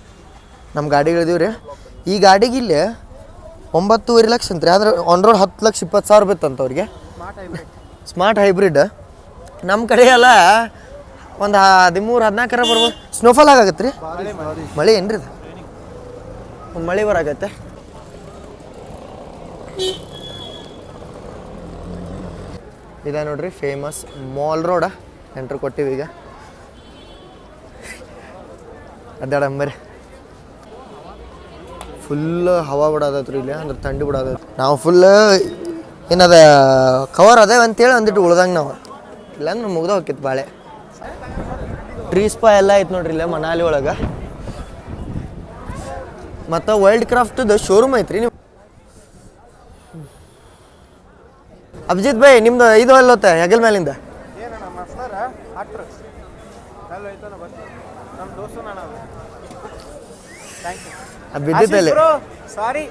[SPEAKER 1] ನಮ್ಮ ಗಾಡಿಗಳಿದೀವಿ ರೀ. ಈ ಗಾಡಿಗೆ ಇಲ್ಲಿ ಒಂಬತ್ತೂವರೆ ಲಕ್ಷ ಅಂತ್ರಿ. ಆದ್ರೆ ಆನ್ ರೋಡ್ ಹತ್ತು ಲಕ್ಷ ಇಪ್ಪತ್ತು ಸಾವಿರ ಬಿತ್ತಂತ ಅವ್ರಿಗೆ. ಸ್ಮಾರ್ಟ್ ಹೈಬ್ರಿಡ್ ನಮ್ಮ ಕಡೆ ಎಲ್ಲ ಒಂದು ಹದಿಮೂರು ಹದಿನಾಲ್ಕರ ಬರ್ಬೋದು. ಸ್ನೋಫಾಲ್ ಆಗತ್ತೆ ರೀ ಮಳೆ ಏನು ರೀ ಒಂದು ಮಳೆ ಬರಾಗತ್ತೆ ಇದೆ ನೋಡ್ರಿ ಫೇಮಸ್ ಮಾಲ್ ರೋಡ ಎಂಟ್ರ್ ಕೊಟ್ಟಿವಿ ಈಗ. ಅಡ್ಡಾಡಂಬರಿ ಫುಲ್ ಹವಾ ಬಿಡೋದತ್ರಿ ಇಲ್ಲಿ, ಅಂದ್ರೆ ಥಂಡಿ ಬಿಡೋದ ನಾವು ಫುಲ್ ಏನದ ಕವರ್ ಅದೇ ಅಂತೇಳಿ ಅಂದಿಟ್ಟು ಉಳ್ದಂಗೆ ನಾವು. ಇಲ್ಲಾಂದ್ರೆ ಮುಗ್ದ ಹೋಗಿತ್ತು ಬಾಳೆ. ಟ್ರೀ ಸ್ಪಾ ಎಲ್ಲ ಐತೆ ನೋಡ್ರಿ ಇಲ್ಲೇ ಮನಾಲಿ ಒಳಗೆ. ಮತ್ತು ವೈಲ್ಡ್ ಕ್ರಾಫ್ಟ್ದು ಶೋರೂಮ್ ಐತ್ರಿ ನೀವು ಅಭಿಜಿತ್ ಭಾಯ್ ನಿಮ್ದು ಇದು ಅಲ್ಲೋತ್ತ ಹೆಗಲ್ ಮೇಲಿಂದ ಬಿದ್ದಿದ್ದಲ್ಲಿ
[SPEAKER 3] ಸಾರಿ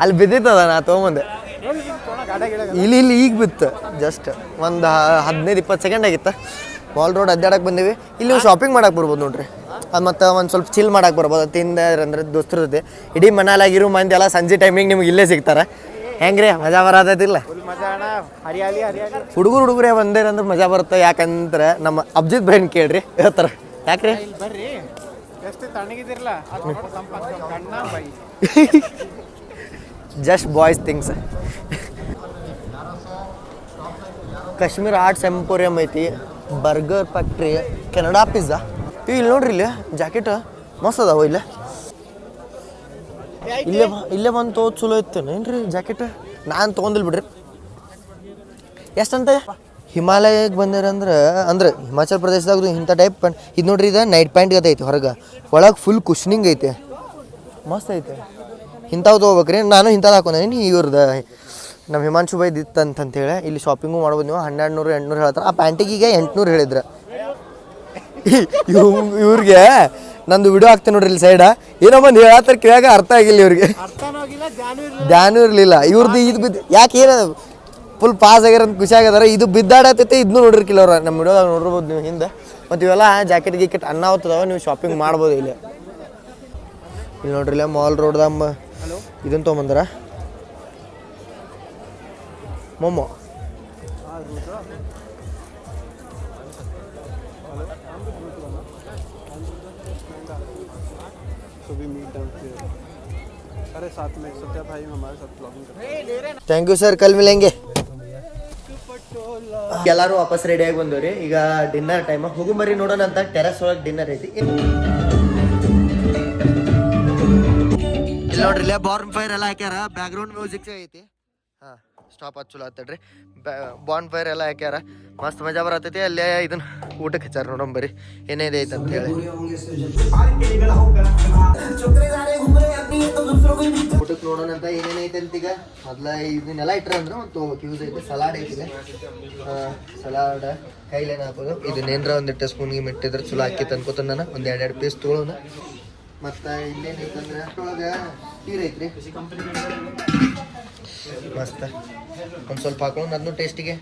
[SPEAKER 1] ಅಲ್ಲಿ ಬಿದ್ದಿತ್ತದ ನಾ ತೊಗೊಂಬಂದೆ. ಇಲ್ಲಿ ಇಲ್ಲಿ ಈಗ ಬಿತ್ತು ಜಸ್ಟ್ ಒಂದು ಹದಿನೈದು ಇಪ್ಪತ್ತು ಸೆಕೆಂಡ್ ಆಗಿತ್ತು. ಮಾಲ್ ರೋಡ್ ಅಡ್ಡಾಡಕ್ಕೆ ಬಂದೀವಿ. ಇಲ್ಲಿ ಶಾಪಿಂಗ್ ಮಾಡಕ್ಕೆ ಬರ್ಬೋದು ನೋಡ್ರಿ. ಅದು ಮತ್ತು ಒಂದು ಸ್ವಲ್ಪ ಚಿಲ್ ಮಾಡಕ್ಕೆ ಬರ್ಬೋದು. ತಿಂದ ಅಂದ್ರೆ ದೋಸ್ತರ ಜೊತೆ. ಇಡೀ ಮನಾಲಾಗಿರೋ ಮಂದಿ ಎಲ್ಲ ಸಂಜೆ ಟೈಮಿಗೆ ನಿಮ್ಗೆ ಇಲ್ಲೇ ಸಿಗ್ತಾರೆ. ಹೆಂಗ್ರಿ? ಮಜಾ
[SPEAKER 3] ಹರಿಯಾಲಿ
[SPEAKER 1] ಹುಡುಗರು ಹುಡುಗರೇ ಬಂದೇರಂದ್ರೆ ಮಜಾ ಬರುತ್ತೆ. ಯಾಕಂದ್ರೆ ನಮ್ಮ ಅಬ್ಜಿತ್ ಬೈನ್ ಕೇಳ್ರಿ ಹೇಳ್ತಾರೆ. ಯಾಕ್ರಿ? Just boys things Kashmir arts emporium ಐತಿ ಬರ್ಗರ್ ಫ್ಯಾಕ್ಟ್ರಿ ಕೆನಡಾ ಪಿಜ್ಜಾ ಈ ಇಲ್ಲಿ ನೋಡ್ರಿ ಇಲ್ಲಿ ಜಾಕೆಟ್ ಮಸ್ತ್ ಅದಾವ ಇಲ್ಲೇ. ಇಲ್ಲೇ ಇಲ್ಲೇ ಬಂದು ತೋದ್ ಚಲೋ ಇತ್ತು ಏನ್ರಿ ಜಾಕೆಟ್ ನಾನು ತೊಗೊಂದಿಲ್ಲ ಬಿಡ್ರಿ. ಎಷ್ಟಂತ? ಹಿಮಾಲಯಕ್ಕೆ ಬಂದಿರಂದ್ರೆ ಅಂದ್ರೆ ಹಿಮಾಚಲ್ ಪ್ರದೇಶದಾಗ ಇಂಥ ಟೈಪ್ ಪ್ಯಾಂಟ್ ಇದು ನೋಡ್ರಿ ಇದು ನೈಟ್ ಪ್ಯಾಂಟ್ ಐತಿ ಹೊರಗೆ. ಒಳಗೆ ಫುಲ್ ಕುಶ್ನಿಂಗ್ ಐತೆ. ಮಸ್ತ್ ಐತೆ. ಇಂಥವು ತೊಗೋಬೇಕ್ರಿ ನಾನು ಇಂಥದ್ದು ಹಾಕೊಂಡೇನಿ ಇವ್ರದ್ದು ನಮ್ಮ ಹಿಮಾಂಶು ಬೈದ್ ಇತ್ತು ಅಂತಂತೇಳಿ ಇಲ್ಲಿ ಶಾಪಿಂಗು ಮಾಡ್ಬೋದು ನೀವು. ಹನ್ನೆರಡು ನೂರು ಎಂಟ್ನೂರು ಹೇಳ್ತಾರೆ. ಆ ಪ್ಯಾಂಟಿಗೆ ಎಂಟುನೂರು ಎಂಟ್ನೂರು ಹೇಳಿದ್ರು. ಇವ್ ಇವ್ರಿಗೆ ನಂದು ವಿಡಿಯೋ ಹಾಕ್ತೇನೆ ನೋಡ್ರಿ ಇಲ್ಲಿ ಸೈಡ ಏನೋ ಬಂದು ಹೇಳತ್ತಾರ ಕೇಳಾಗ ಅರ್ಥ ಆಗಿಲ್ಲ ಇವ್ರಿಗೆ. ಧ್ಯಾನ ಇರಲಿಲ್ಲ. ಇವ್ರದ್ದು ಇದು ಬಿದ್ದು ಯಾಕೆ ಏನು ಫುಲ್ ಪಾಸ್ ಆಗ್ಯಾರ ಅಂತ ಖುಷಿ ಆಗ್ಯದಾರ ಇದು ಬಿದ್ದಾಡತ್ತೈತೆ ಇದನ್ನು ನೋಡಿರ್ಕಿಲ್ಲ ಅವ್ರು. ನಮ್ಮ ವಿಡಿಯೋದಾಗ ನೋಡಿರ್ಬೋದು ನೀವು ಹಿಂದೆ. ಮತ್ತು ಇವೆಲ್ಲ ಜಾಕೆಟ್ ಗಿಕೆಟ್ ಅನ್ನ ಹೋಗ್ತದವ ನೀವು ಶಾಪಿಂಗ್ ಮಾಡ್ಬೋದು ಇಲ್ಲಿ. ಇಲ್ಲಿ ನೋಡ್ರಿ ಇಲ್ಲ ಮಾಲ್ ರೋಡ್ದಾಗ ಇದನ್ನು ತೊಗೊಂಬಂದ್ರ? ಮೊಮ್ಮೊ. ಥ್ಯಾಂಕ್ ಯು ಸರ್ ಕಲ್ ಮಿಲೆಂಗೆ ಎಲ್ಲರೂ ವಾಪಸ್ ರೆಡಿಯಾಗಿ ಬಂದವ್ರಿ. ಈಗ ಡಿನ್ನರ್ ಟೈಮ್ ಹೋಗಿ ಬರ್ರಿ ನೋಡೋಣ ಅಂತ ಟೆರಸ್ ಒಳಗೆ ಡಿನ್ನರ್ ಐತಿ. ನೋಡ್ರಿ, ಇಲ್ಲೇ ಬಾರ್ನ್ ಫೈರ್ ಎಲ್ಲ ಹಾಕ್ಯಾರ. ಬ್ಯಾಕ್ ಗ್ರೌಂಡ್ ಮ್ಯೂಸಿಕ್ ಐತಿ. ಹಾ ಸ್ಟಾಪ್ ಹಚ್ಚು ಚಲೋ ಆತಡ್ರಿ. ಬಾರ್ನ್ ಫೈರ್ ಎಲ್ಲ ಹಾಕ್ಯಾರ. ಮಸ್ತ್ ಮಜಾ ಬರತೈತಿ. ಅಲ್ಲೇ ಇದನ್ನ ಊಟಕ್ಕೆ ಹಚ್ಚಾರ ನೋಡೋಣ ಬರ್ರಿ. ಏನೇದೆ ಐತೆ ಅಂತ ಹೇಳಿ. ಊಟಕ್ಕೆ ನೋಡೋಣ ಅಂತ ಏನೇನೈತೆ ಅಂತ ಈಗ? ಮೊದ್ಲ ಇದನ್ನೆಲ್ಲ ಇಟ್ರ ಅಂದ್ರೆ, ಒಂದು ಯೂಸ್ ಐತೆ. ಸಲಾಡ್ ಐತಿದೆ. ಸಲಾಡ್ ಕೈಲೇನ ಹಾಕೋದು. ಇದನ್ನೇನ್ರ ಒಂದಿಟ್ಟು ಸ್ಪೂನ್ಗೆ ಮೆಟ್ಟಿದ್ರೆ ಚಲೋ ಹಾಕಿ ಅನ್ಕೋತ ನಾನು. ಒಂದು ಎರಡು ಪೀಸ್ ತೊಗೊಳೋಣ ಮತ್ತು ಇಲ್ಲೇನೈತೆ ಅಂದ್ರೆ ಅಷ್ಟೊಳಗೆ ನೀರು ಐತ್ರಿ. ಮಸ್ತ. ಒಂದು ಸ್ವಲ್ಪ ಹಾಕೊಂಡು ಅದನ್ನು ಟೇಸ್ಟಿಗೆ.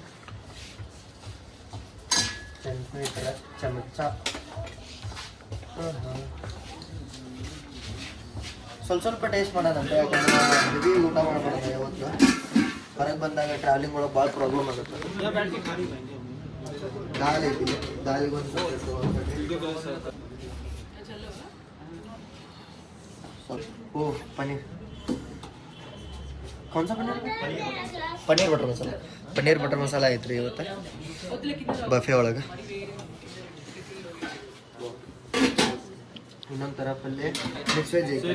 [SPEAKER 1] ಚಮಚ. ಸ್ವಲ್ಪ ಸ್ವಲ್ಪ ಟೇಸ್ಟ್ ಮಾಡೋದಂತೆ ಯಾಕಂದ್ರೆ ಹೆವಿ ಊಟ ಮಾಡ್ಬಾರ್ದು ಯಾವತ್ತು. ಹೊರಗೆ ಬಂದಾಗ ಟ್ರಾವೆಲಿಂಗ್ ಒಳಗೆ ಭಾಳ ಪ್ರಾಬ್ಲಮ್ ಆಗುತ್ತೆ. ದಾಲ್ ಐತಿ ದಾಲಿಗೆ ಒಂದು ಸ್ವಲ್ಪ ಓ ಪನ್ನೀರ್ कौन सा पनीर ಪನ್ನೀರ್ ಬಟರ್ ಮಸಾಲ ಪನ್ನೀರ್ ಬಟರ್ ಮಸಾಲ ಐತ್ರಿ ಇವತ್ತು ಬಫೆ ಒಳಗೆ ಇನ್ನೊಂದು ಥರ ಪಲ್ಯ ಮಿಕ್ಸ್ ವೆಜ್ ಐತಿ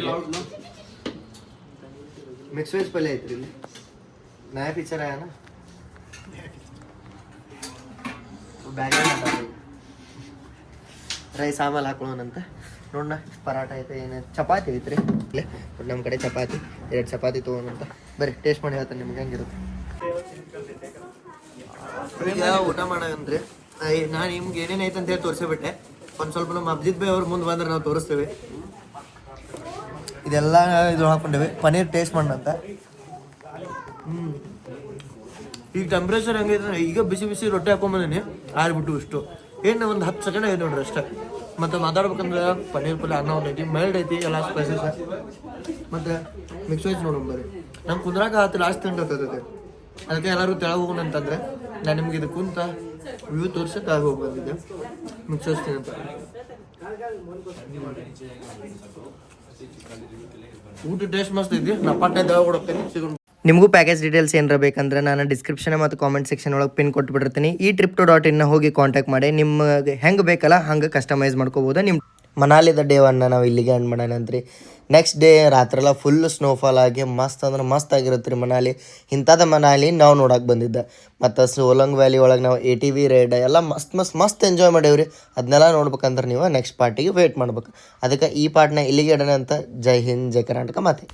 [SPEAKER 1] ಮಿಕ್ಸ್ ವೆಜ್ ಪಲ್ಯ ಐತ್ರಿ ಇಲ್ಲಿ ನಯ ಪಿಕ್ಚರ್ ಆಯನ ಬ್ಯಾಗ್ ರೈಸ್ ಆಮೇಲೆ ಹಾಕೊಳ್ಳೋಣಂತ ನೋಡೋಣ ಪರಾಟ ಐತೆ, ಏನು, ಚಪಾತಿ ಐತ್ರಿ ಇಲ್ಲೇ ನಮ್ಮ ಕಡೆ ಚಪಾತಿ, ಎರಡು ಚಪಾತಿ ತೊಗೊಂಡಂತ ಬರಿ ಟೇಸ್ಟ್ ಮಾಡಿ ಹೇಳ್ತಾರೆ ನಿಮ್ಗೆ, ಹೆಂಗಿರುತ್ತೆ. ಊಟ ಮಾಡಂದ್ರೆ ನಾನು ನಿಮ್ಗೆ ಏನೇನು ಐತೆ ಅಂತ ಹೇಳಿ ತೋರಿಸಿಬಿಟ್ಟೆ ಒಂದು ಸ್ವಲ್ಪ ನಮ್ಮ ಅಬ್ಜಿತ್ ಬೈ ಅವ್ರು ಮುಂದೆ ಬಂದ್ರೆ ನಾವು ತೋರಿಸ್ತೇವೆ. ಇದೆಲ್ಲ ಇದು ಹಾಕೊಂಡೇವೆ ಪನ್ನೀರ್ ಟೇಸ್ಟ್ ಮಾಡೋಣಂತ ಹ್ಞೂ ಈಗ ಟೆಂಪ್ರೇಚರ್ ಹೆಂಗೈತೆ ಈಗ ಬಿಸಿ ಬಿಸಿ ರೊಟ್ಟಿ ಹಾಕೊಂಬಂದಿನಿ ಆರ್ಬಿಟ್ಟು ಇಷ್ಟು. ಏನು ಒಂದು ಹತ್ತು ಸೆಕೆಂಡ್ ಆಗಿದೆ ನೋಡ್ರಿ ಅಷ್ಟೇ. ಮತ್ತು ಮಾತಾಡ್ಬೇಕಂದ್ರೆ ಪನ್ನೀರ್ ಪಲ್ಯ ಅನ್ನ ಒಂದು ಐತಿ ಮೈಲ್ಡ್ ಐತಿ, ಎಲ್ಲ ಸ್ಪೈಸಸ್ ಮತ್ತೆ ಮಿಕ್ಸ್ ವೆಜ್ ನೋಡೋಣ ಬರ್ರಿ ನಂಗೆ ಕುಂದ್ರಾಗ ಆತು ಲಾಸ್ಟ್ ತಿಂಡ್ ಆಗ್ತದೆ ಅದಕ್ಕೆ ಎಲ್ಲರೂ ತೆಳಗೆ ಹೋಗೋಣ ಅಂತಂದ್ರೆ ನಾನು ನಿಮ್ಗೆ ಇದು ಕುಂತ ವ್ಯೂ ತೋರ್ಸಕ್ಕೆ ಆಗಿ ಹೋಗಿ ಬಂದಿದ್ದೆ. ಮಿಕ್ಸ್ ವೆಜ್ ತಿನ್ನಂತ ಊಟ ಟೇಸ್ಟ್ ಮಸ್ತ್ ಐತಿ. ಪಟ್ಟೆ ದೇವ ಕೊಡಕ್ಕೆ ಸಿಗೋಣ. ನಿಮಗೂ ಪ್ಯಾಕೇಜ್ ಡೀಟೇಲ್ಸ್ ಏನಾರ ಬೇಕಂದ್ರೆ ನಾನು ಡಿಸ್ಕ್ರಿಪ್ಷನ್ ಮತ್ತು ಕಾಮೆಂಟ್ ಸೆಕ್ಷನ್ ಒಳಗೆ ಪಿನ್ ಕೊಟ್ಬಿಟ್ಟಿರ್ತೀನಿ. ಈ ಟ್ರಿಪ್ ಟು ಡಾಟ್ ಇನ್ನ ಹೋಗಿ ಕಾಂಟ್ಯಾಕ್ಟ್ ಮಾಡಿ. ನಿಮ್ಗೆ ಹೆಂಗೆ ಬೇಕಲ್ಲ ಹಂಗೆ ಕಸ್ಟಮೈಸ್ ಮಾಡ್ಕೋಬೋದು. ನಿಮ್ಮ ಮನಾಲಿದ ಡೇ ಒನ್ನ ನಾವು ಇಲ್ಲಿಗೆ ಎಂಡ್ ಮಾಡೋಣ ಅಂತ್ರಿ ನೆಕ್ಸ್ಟ್ ಡೇ ರಾತ್ರೆಲ್ಲ ಫುಲ್ ಸ್ನೋಫಾಲ್ ಆಗಿ ಮಸ್ತ್ ಅಂದ್ರೆ ಮಸ್ತ್ ಆಗಿರುತ್ತೆ ರೀ ಮನಾಲಿ. ಇಂಥದ ಮನಾಲಿ ನಾವು ನೋಡಕ್ಕೆ ಬಂದಿದ್ದೆ. ಮತ್ತು ಸೋಲಂಗ್ ವ್ಯಾಲಿ ಒಳಗೆ ನಾವು ಎ ಟಿ ವಿ ರೈಡ್ ಎಲ್ಲ ಮಸ್ತ್ ಮಸ್ತ್ ಮಸ್ತ್ ಎಂಜಾಯ್ ಮಾಡೇವ್ರಿ. ಅದನ್ನೆಲ್ಲ ನೋಡ್ಬೇಕಂದ್ರೆ ನೀವು ನೆಕ್ಸ್ಟ್ ಪಾರ್ಟಿಗೆ ವೇಟ್ ಮಾಡ್ಬೇಕು. ಅದಕ್ಕೆ ಈ ಪಾರ್ಟ್ನ ಇಲ್ಲಿಗೆ ಇಡೋಣ ಅಂತ ಜೈ ಹಿಂದ್, ಜೈ ಕರ್ನಾಟಕ ಮಾತೆ.